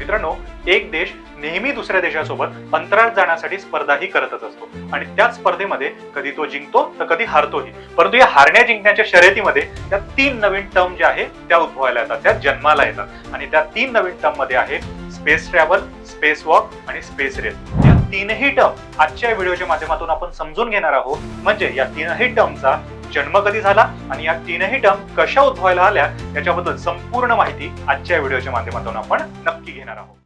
मित्रांनो एक देश नेहमी दुसऱ्या देशासोबत अंतराळ जाण्यासाठी स्पर्धाही करतच असतो. आणि त्याच स्पर्धेमध्ये कधी तो जिंकतो तर कधी हारतोही. परंतु या हारण्या जिंकण्याच्या शर्यतीमध्ये त्या तीन नवीन टर्म ज्या आहेत त्या उद्भवायला येतात त्या जन्माला येतात. आणि त्या तीन नवीन टर्ममध्ये आहे स्पेस ट्रॅव्हल स्पेस वॉक आणि स्पेस रेस या तीनही टर्म आजच्या व्हिडिओच्या माध्यमातून आपण समजून घेणार आहोत. म्हणजे या तीनही टर्मचा जन्म कधी झाला आणि या तीनही टर्म कशा उद्भवायला आल्या याच्याबद्दल संपूर्ण माहिती आजच्या व्हिडिओच्या माध्यमातून आपण नक्की घेणार आहोत.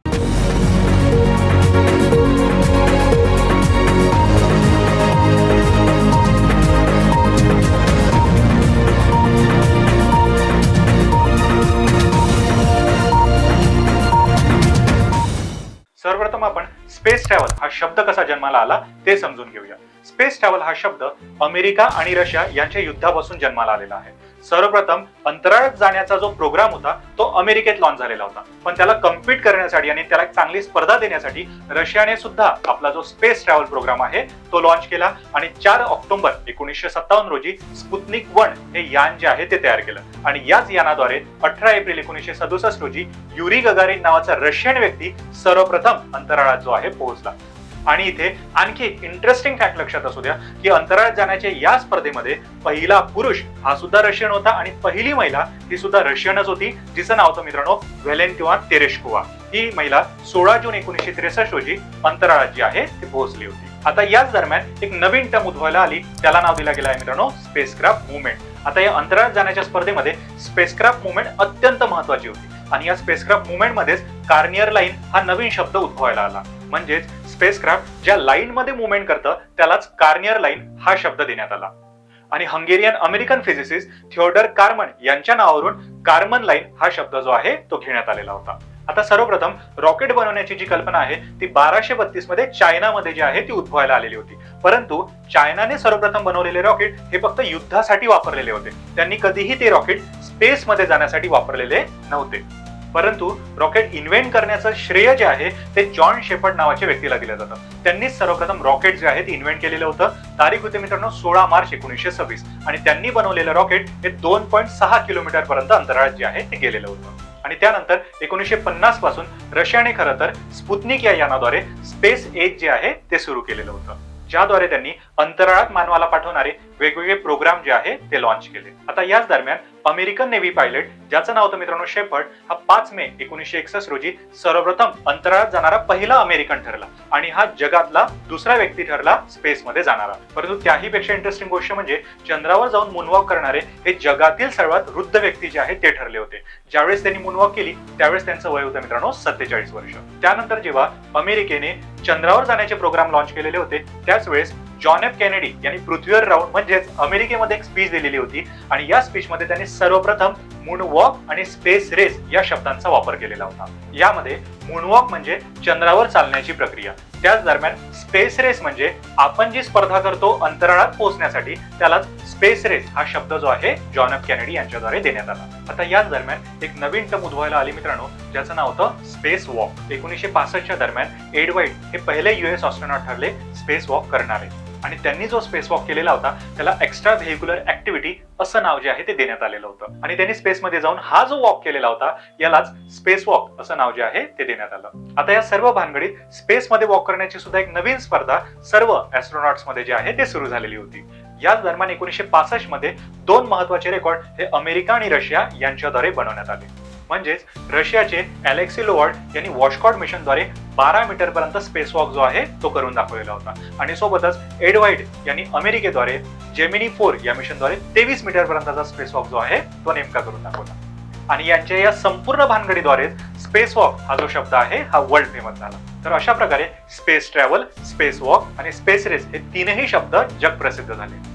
सर्वप्रथम आपण स्पेस ट्रॅव्हल हा शब्द कसा जन्माला आला ते समजून घेऊया. स्पेस ट्रॅव्हल हा शब्द अमेरिका आणि रशिया यांच्या युद्धापासून जन्माला आलेला आहे. सर्वप्रथम अंतराळात जाण्याचा जो प्रोग्राम होता तो अमेरिकेत लॉन्च झालेला होता. पण त्याला कम्पीट करण्यासाठी आणि त्याला एक चांगली स्पर्धा देण्यासाठी रशियाने सुद्धा आपला जो स्पेस ट्रॅव्हल प्रोग्राम आहे तो लॉन्च केला आणि चार ऑक्टोबर एकोणीसशे सत्तावन्न रोजी स्पुतनिक वन हे यान जे आहे ते तयार केलं. आणि याच यानाद्वारे अठरा एप्रिल एकोणीसशे सदुसष्ट रोजी युरी गगारिन नावाचा रशियन व्यक्ती सर्वप्रथम अंतराळात जो आहे पोहोचला. आणि इथे आणखी इंटरेस्टिंग फॅक्ट लक्षात असू द्या की अंतराळात जाण्याच्या या स्पर्धेमध्ये पहिला पुरुष हा सुद्धा रशियन होता आणि पहिली महिला ही सुद्धा रशियनच होती जिचं नाव होतं मित्रांनो व्हॅलेंटिवा तेरेशकोवा. ही महिला सोळा जून एकोणीसशे त्रेसष्ट रोजी अंतराळात जी आहे ती पोहोचली होती. आता याच दरम्यान एक नवीन टर्म उद्भवायला आली त्याला नाव दिला गेला आहे मित्रांनो स्पेसक्राफ्ट मुवमेंट आता या अंतराळात जाण्याच्या स्पर्धेमध्ये स्पेसक्राफ्ट मुवमेंट अत्यंत महत्वाची होती. आणि या स्पेसक्राफ्ट मुवमेंटमध्ये कार्नियर लाईन हा नवीन शब्द उद्भवायला आला. म्हणजेच स्पेसक्राफ्ट ज्या लाईनमध्ये मुवमेंट करतं त्यालाच कार्नियर लाईन हा शब्द देण्यात आला. आणि Hungarian American physicist Theodore Karman यांच्या नावावरून कार्मन लाईन हा शब्द जो आहे तो घेण्यात आलेला होता. आता सर्वप्रथम रॉकेट बनवण्याची जी कल्पना आहे ती बाराशे बत्तीसमध्ये चायनामध्ये जी आहे ती उद्भवायला आलेली होती. परंतु चायनाने सर्वप्रथम बनवलेले रॉकेट हे फक्त युद्धासाठी वापरलेले होते. त्यांनी कधीही ते रॉकेट स्पेसमध्ये जाण्यासाठी वापरलेले नव्हते. परंतु रॉकेट इन्व्हेंट करण्याचं श्रेय जे आहे ते जॉन शेपर्ड नावाच्या व्यक्तीला दिलं जातं. त्यांनीच सर्वप्रथम रॉकेट जे आहे ते इन्व्हेंट केलेलं होतं. तारीख होते मित्रांनो सोळा मार्च एकोणीसशे सव्वीस. आणि त्यांनी बनवलेलं रॉकेट हे दोन पॉईंट सहा किलोमीटर पर्यंत अंतराळात जे आहे ते गेलेलं होतं. आणि त्यानंतर एकोणीसशे पन्नासपासून रशियाने खरं तर स्पुतनिक या यानाद्वारे स्पेस एज जे आहे ते सुरू केलेलं होतं. ज्याद्वारे त्यांनी अंतराळात मानवाला पाठवणारे वेगवेगळे प्रोग्राम जे आहे ते लॉन्च केले. आता याच दरम्यान अमेरिकन नेव्ही पायलट ज्याचं नाव होतं मित्रांनो शेफर्ड हा पाच मे एकोणीसशे एकसष्ट रोजी सर्वप्रथम अंतराळात जाणारा पहिला अमेरिकन ठरला आणि हा जगातला दुसरा व्यक्ती ठरला स्पेसमध्ये जाणारा. परंतु त्याही पेक्षा इंटरेस्टिंग गोष्ट म्हणजे चंद्रावर जाऊन मुनवॉक करणारे हे जगातील सर्वात वृद्ध व्यक्ती जे आहे ते ठरले होते. ज्यावेळेस त्यांनी मुनवॉक केली त्यावेळेस त्यांचं वय होतं मित्रांनो सत्तेचाळीस वर्ष. त्यानंतर जेव्हा अमेरिकेने चंद्रावर जाण्याचे प्रोग्राम लॉन्च केलेले होते त्याच वेळेस जॉन एफ केनेडी यांनी पृथ्वीवर राहून म्हणजेच अमेरिकेमध्ये एक स्पीच दिलेली होती. आणि या स्पीचमध्ये त्यांनी सर्वप्रथम मूनवॉक आणि स्पेस रेस या शब्दांचा वापर केलेला होता. यामध्ये मूनवॉक म्हणजे चंद्रावर चालण्याची प्रक्रिया. त्याच दरम्यान स्पेस रेस म्हणजे आपण जी स्पर्धा करतो अंतराळात पोहोचण्यासाठी त्यालाच स्पेस रेस हा शब्द जो आहे जॉन एफ कॅनेडी यांच्याद्वारे देण्यात आला. आता याच दरम्यान एक नवीन टर्म उद्भवायला आली मित्रांनो ज्याचं नाव होतं स्पेस वॉक एकोणीसशे पासष्टच्या दरम्यान एडवाईट हे पहिले युएस ऑस्ट्रॉनॉट ठरले स्पेस वॉक करणारे. आणि त्यांनी जो स्पेस वॉक केलेला होता त्याला एक्स्ट्रा व्हेक्युलर ऍक्टिव्हिटी असं नाव जे आहे ते देण्यात आलेलं होतं. आणि त्यांनी स्पेसमध्ये जाऊन हा जो वॉक केलेला होता यालाच स्पेस वॉक असं नाव जे आहे ते देण्यात आलं. आता या सर्व भानगडीत स्पेसमध्ये वॉक करण्याची सुद्धा एक नवीन स्पर्धा सर्व ऍस्ट्रॉनॉट्समध्ये जे आहे ते सुरू झालेली होती. याच दरम्यान एकोणीसशे पासष्टमध्ये दोन महत्त्वाचे रेकॉर्ड हे अमेरिका आणि रशिया यांच्याद्वारे बनवण्यात आले. म्हणजेच रशियाचे अलेक्सी लोवर्ड यांनी वॉशकॉट मिशनद्वारे बारा मीटर पर्यंत स्पेस वॉक जो आहे तो करून दाखवलेला होता. आणि सोबतच एड यांनी अमेरिकेद्वारे जेमिनी फोर या मिशनद्वारे तेवीस मीटर पर्यंतचा स्पेस वॉक जो आहे तो नेमका करून दाखवला. आणि यांच्या या संपूर्ण भानगडीद्वारे स्पेस वॉक हा जो शब्द आहे हा वर्ल्ड फेमस झाला. तर अशा प्रकारे स्पेस ट्रॅव्हल स्पेस वॉक आणि स्पेस रेस हे तीनही शब्द जगप्रसिद्ध झाले.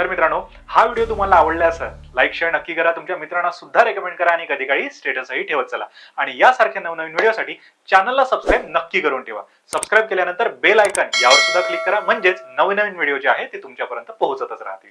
तर मित्रांनो हा व्हिडिओ तुम्हाला आवडला असेल लाईक शेअर नक्की करा. तुमच्या मित्रांना सुद्धा रेकमेंड करा आणि कधी काळी स्टेटसही ठेवत चला. आणि यासारख्या नवनवीन व्हिडिओसाठी चॅनलला सबस्क्राईब नक्की करून ठेवा. सबस्क्राईब केल्यानंतर बेल आयकन यावर सुद्धा क्लिक करा. म्हणजेच नवनवीन व्हिडिओ जे आहे ते तुमच्यापर्यंत पोहोचतच राहतील.